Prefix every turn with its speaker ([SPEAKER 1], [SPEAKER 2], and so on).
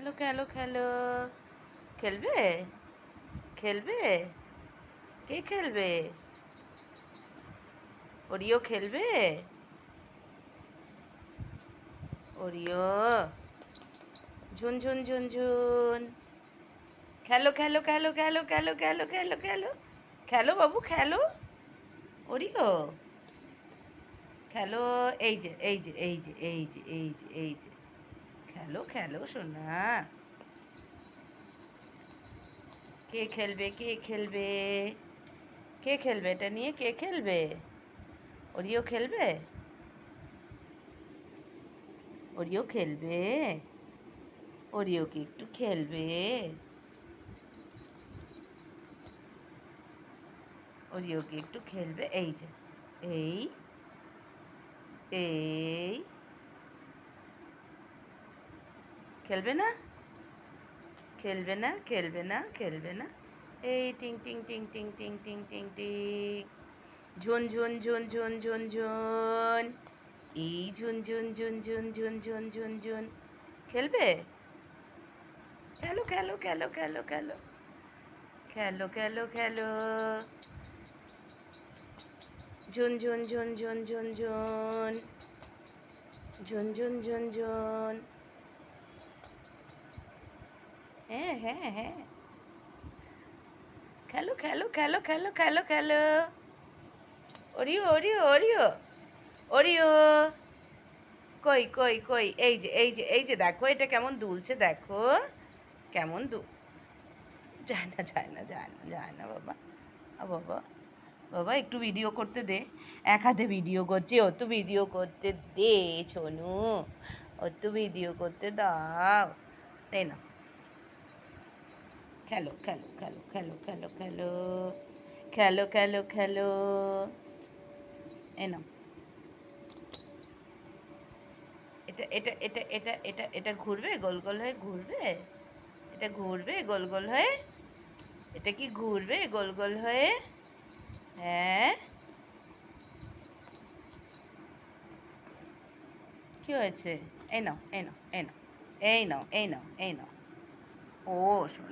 [SPEAKER 1] খেলো খেলো খেলো। খেলবে? খেলবে? কে খেলবে? ওরিও খেলবে? ওরিও। ঝুন ঝুন ঝুন ঝুন। খেলো খেলো খেলো খেলো খেলো খেলো খেলো খেলো। খেলো বাবু, খেলো। ওরিও। খেলো, এই যে এই যে এই যে এই যে এই যে এই যে খেলো খেলো, সোনা। কে খেলবে কে খেলবে? কে খেলবে এটা নিয়ে? কে খেলবে? ওরিও খেলবে? ওরিও খেলবে? ওরিও কি একটু খেলবে? ওরিও কি একটু খেলবে? এই যে, এই এই খেলবে না খেলবে না খেলবে না খেলবে না এই টিং টিং টিং টিং টিং টিং টিং টিং ঝুন ঝুন ঝুন ঝুন ঝুন ঝুন এই ঝুন ঝুন ঝুন ঝুন ঝুন ঝুন ঝুন ঝুন খেলবে খেলো খেলো খেলো খেলো খেলো খেলো খেলো খেলো ঝুন ঝুন ঝুন ঝুন ঝুন ঝুন ঝুন ঝুন ঝুন ঝুন হ্যাঁ হ্যাঁ হ্যাঁ। খেলো খেলো খেলো খেলো খেলো খেলো। ওরিও ওরিও ওরিও ওরিও। কই কই কই, এই যে এই যে এই যে, দেখো, এটা কেমন দুলছে, দেখো। কেমন দু যায় না যায় না যায় না যায় না, বাবা। বাবা বাবা, একটু ভিডিও করতে দে। এক হাতে ভিডিও করছি ও তো ভিডিও করতে দে, ছোনু। ও তো ভিডিও করতে দাও। তাই না খেলো খেলো খেলো খেলো খেলো খেলো খেলো খেলো খেলো এই নাও এটা এটা এটা এটা এটা এটা ঘুরবে? গোল গোল হয়ে ঘুরবে? এটা ঘুরবে? গোল গোল হয়ে? এটা কি ঘুরবে? গোল গোল হয়ে? হ্যাঁ? কি হয়েছে? এই নাও এই নাও এই নাও এই নাও এই নাও এই নাও। ও সোনা